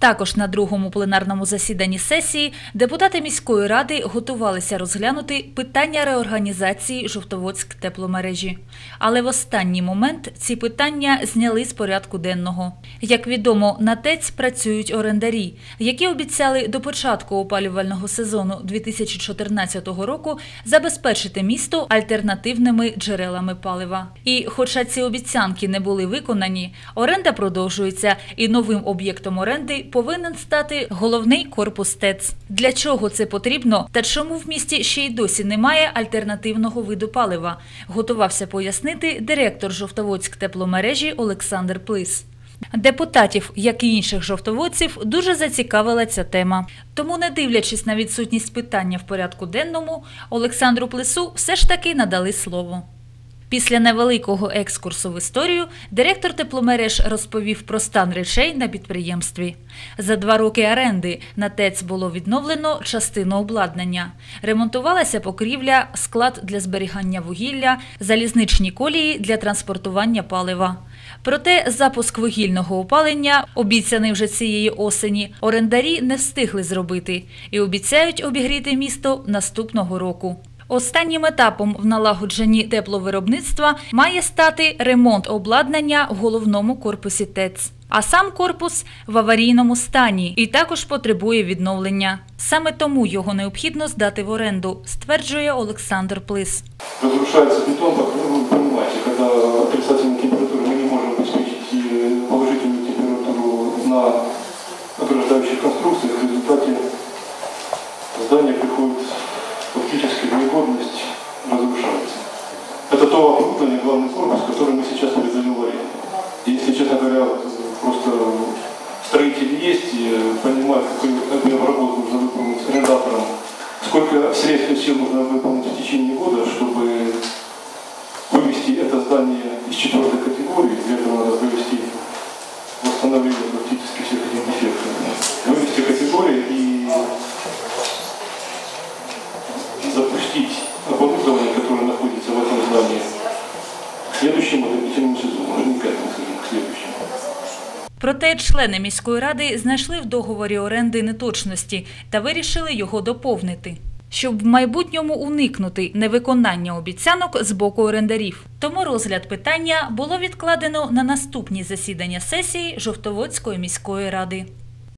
Також на другому пленарному засіданні сесії депутати міської ради готувалися розглянути питання реорганізації Жовтоводськ тепломережі. Але в останній момент ці питання зняли з порядку денного. Як відомо, на ТЕЦ працюють орендарі, які обіцяли до початку опалювального сезону 2014 року забезпечити місто альтернативними джерелами палива. І, хоча ці обіцянки не були виконані, оренда продовжується, і новим об'єктом оренди повинен стати головний корпус ТЕЦ. Для чого це потрібно та чому в місті ще й досі немає альтернативного виду палива, готувався пояснити директор Жовтоводськ тепломережі Олександр Плис. Депутатів, як і інших жовтоводців, дуже зацікавила ця тема. Тому, не дивлячись на відсутність питання в порядку денному, Олександру Плесу все ж таки надали слово. Після невеликого екскурсу в історію директор тепломереж розповів про стан речей на підприємстві. За два роки оренди на ТЕЦ було відновлено частину обладнання. Ремонтувалася покрівля, склад для зберігання вугілля, залізничні колії для транспортування палива. Проте запуск вугільного опалення, обіцяний вже цієї осені, орендарі не встигли зробити і обіцяють обігріти місто наступного року. Останнім етапом в налагодженні тепловиробництва має стати ремонт обладнання в головному корпусі ТЕЦ. А сам корпус в аварійному стані і також потребує відновлення. Саме тому його необхідно здати в оренду, стверджує Олександр Плис. Разрушается бетон, так, ну, вы понимаете, когда отрицательная температура, мы не можем обеспечить э, положительную температуру на ограждающих конструкциях, в результате здание приходит фактически в негодность, разрушается. Это то оборудование, главный корпус, который мы сейчас передаем в аренду. Если, честно говоря, вот, просто строители есть и э, понимают, какую обработку нужно выполнить арендатором, сколько средств и сил нужно выполнить в течение года, чтобы вывести это здание из четвертой категории, для этого надо провести восстановление практически всех этих дефектов, вывести категории и запустить следующему сезону, уже не к скажем, к следующему. Проте члени міської ради знайшли в договорі оренди неточності та вирішили його доповнити, щоб в майбутньому уникнути невиконання обіцянок з боку орендарів. Тому розгляд питання було відкладено на наступні засідання сесії Жовтоводської міської ради.